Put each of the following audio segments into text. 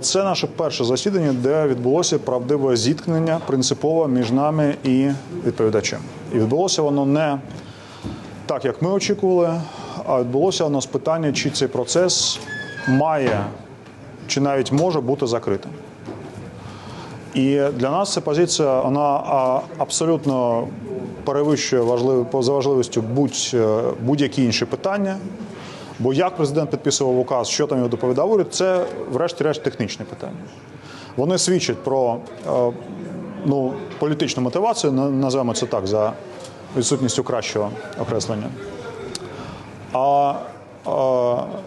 Це наше перше засідання, де відбулося правдиве зіткнення принципове між нами і відповідачем. І відбулося воно не так, як ми очікували, а відбулося воно з питання, чи цей процес має чи навіть може бути закритим. І для нас ця позиція вона абсолютно перевищує важлив, за важливістю е, будь-які інші питання. Бо як президент підписував указ, що там його доповідав уряд, це врешті-решт технічне питання. Вони свідчать про е, ну, політичну мотивацію, називаємо це так, за відсутністю кращого окреслення. А е,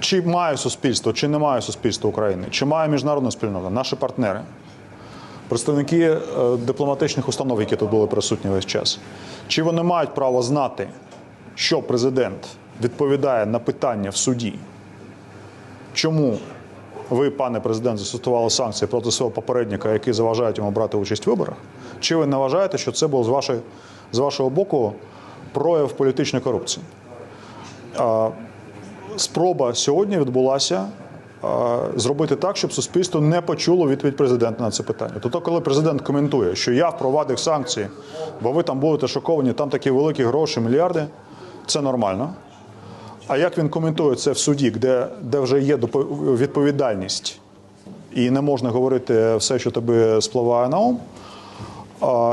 чи має суспільство, чи не має суспільство України, чи має міжнародна спільнота, наші партнери, представники е, дипломатичних установ, які тут були присутні весь час, чи вони мають право знати, що президент відповідає на питання в суді, чому ви, пане президент, застосували санкції проти свого попередника, які заважають йому брати участь в виборах? Чи ви не вважаєте, що це був з, вашої, з вашого боку прояв політичної корупції? спроба сьогодні відбулася зробити так, щоб суспільство не почуло відповідь президента на це питання. Тобто, коли президент коментує, що я впровадив санкції, бо ви там будете шоковані, там такі великі гроші, мільярди, це нормально. А як він коментує це в суді, де, де вже є відповідальність, і не можна говорити все, що тобі спливає на ум,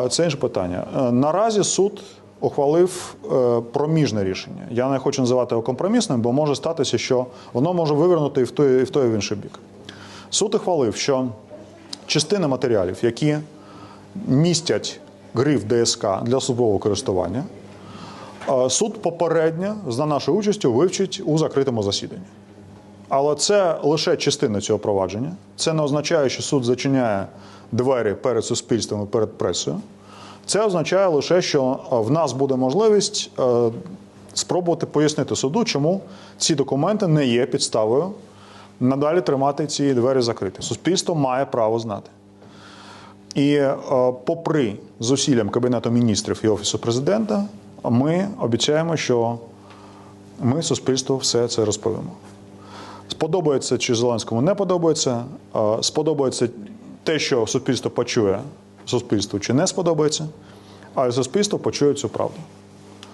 Це інше питання. Е, Наразі суд ухвалив е, проміжне рішення. Я не хочу називати його компромісним, бо може статися, що воно може вивернути і в той, і в той і в інший бік. Суд ухвалив, що частина матеріалів, які містять гриф ДСК для службового користування, суд попередньо за нашою участю вивчить у закритому засіданні. Але це лише частина цього провадження. Це не означає, що суд зачиняє двері перед суспільством і перед пресою. Це означає лише, що е, в нас буде можливість е, спробувати пояснити суду, чому ці документи не є підставою надалі тримати ці двері закриті. Суспільство має право знати. І е, попри зусиллям Кабінету міністрів і Офісу президента, ми обіцяємо, що ми суспільству все це розповімо. Сподобається чи Зеленському не подобається. Сподобається те, що суспільство почує суспільству, чи не сподобається, але суспільство почує цю правду.